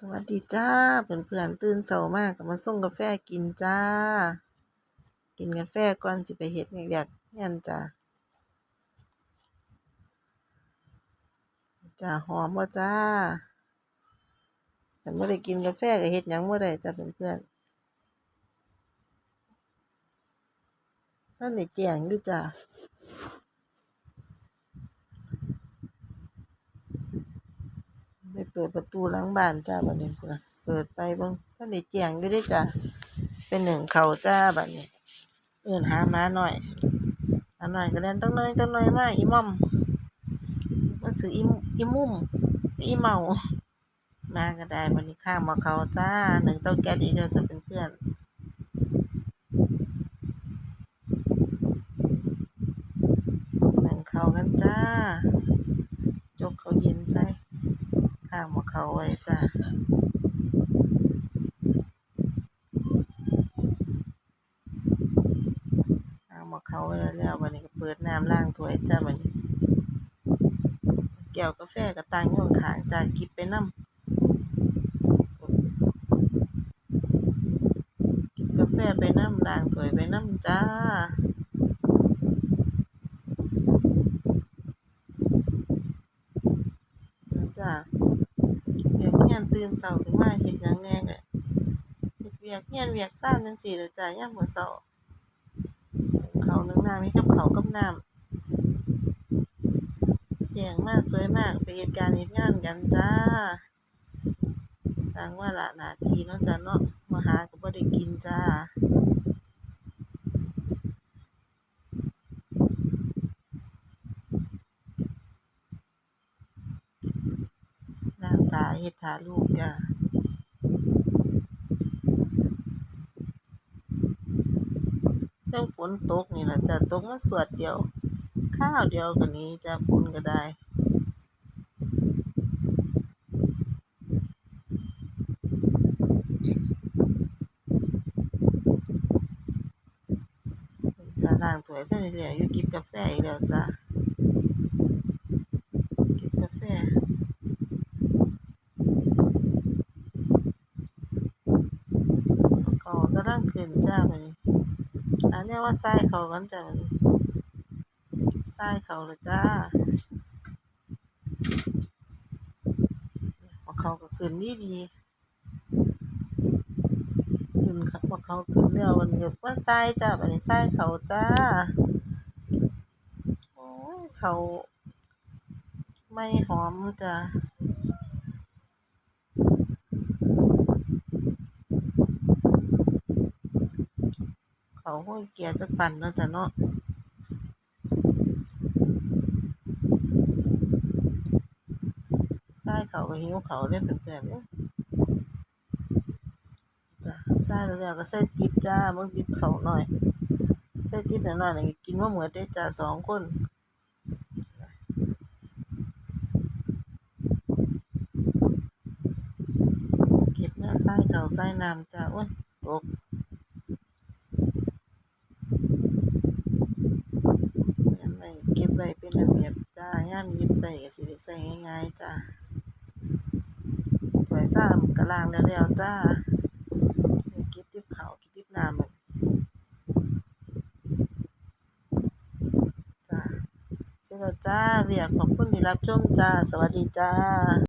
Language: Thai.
สวัสดีจ้าเพื่อนๆตื่นเช้ามากก็มาส่งกาแฟกินจ้า กินกาแฟก่อนสิไปเฮ็ดเวียกงานจ้าจ้าหอมบ่จ้าคันบ่ได้กินกาแฟก็เฮ็ดหยังบ่ได้จ้าเพื่อนๆทันได้แจ้งอยู่จ้า ไป เปิดประตูหลังบ้านจ้าบัดนี้พุ่นน่ะเปิดไปเบิ่งทันได้แจ้งอยู่เดะจ้าสิไปนึ่งเขาจ้าบัดนี้ เอิ้นหาหมาน้อยหมาน้อยก็แล่นตักหน่อยตักหน่อยมาอีม่อมมันสิอีอีมุมอีเมามาก็ได้บัดนี้ข้ามมาเขาจ้าหนึ่งเต้าแก๊สอีกแล้วจ้าเพื่อนๆนึ่งข้ากันจ้า จกเขาเย็นใส่ ข้างหม้อข้าไว้จ้าข้างหม้อข้าไว้แล้วบัดนี้ก็เปิดน้ำล้างถ้วยจ้าบัดนี้แก้วกาแฟก็ตั้งอยู่ขางจ้าก็บไปน้ำก็บกาแฟไปน้ำล้างถ้วยไปนำจ้าจ้า เฮียนตื่นเช้าขึ้นมาเฮ็ดหยังแหน่ก็เฮ็ดเวียกเฮียนเวียกชานจั่งซี้ล่ะจ้ายามมื้อเช้า ข้าวนึ่งน้ำมีกับข้าวกับน้ำ แจ้งมาสวยมากไปเฮ็ดการเฮ็ดงานกันจ้าต่างวาระหน้าที่เนาะจ้าเนาะ มาหาก็บ่ได้กินจ้า ล้างตาเฮ็ดท่าลูกจ้าเทิงฝนตกนี่ล่ะจ้าตกมาสวดเดียวคราวเดียวก็หนีจ้าฝนก็ได้จ้าล้างถ้วยทันได้แล้วอยู่จิบกาแฟอีกแล้วจ้าจิบกาแฟ ข้าว กำลังขึ้นจ้าบัดนี้อันนี้ว่าทรายเขากันจ้าบัดนี้ทรายเขาแล้วจ้าบักข้าก็ขึ้นดีๆขึ้นคักบักข้าขึ้นแล้วบันี้ก็ว่าทรายจ้าบัดนี้ทรายเขาจ้าโอ้ยข้าไม่หอมจ้า ข้าวห้อยเกียจักปันเนาะจ้ะเนาะทรายเขาก็หิวเขาวเด้อเพื่อนๆเด้อจ้าทรายแล้วก็ใส่ติบจ้าเบิ่งติ๊บข้าวน้อยใส่ติ๊บน้อยๆนี่ก็กินบ่าเหมดเดะจ้าสองคนเก็บเนื้อทรายเขาใส่น้ำจ้าโอ๊ยตก แม่นไว้ เก็บไว้เป็นระเบียบจ้ายามหยิบใช้ก็สิได้ใช้ง่ายๆจ้าถ้วยชามก็ล้างแล้วแล้วจ้าเก็บติบข้าวเก็บติบน้ำบัดจ้าเสร็จแล้วจ้าเวียกขอบคุณที่รับชมจ้า สวัสดีจ้า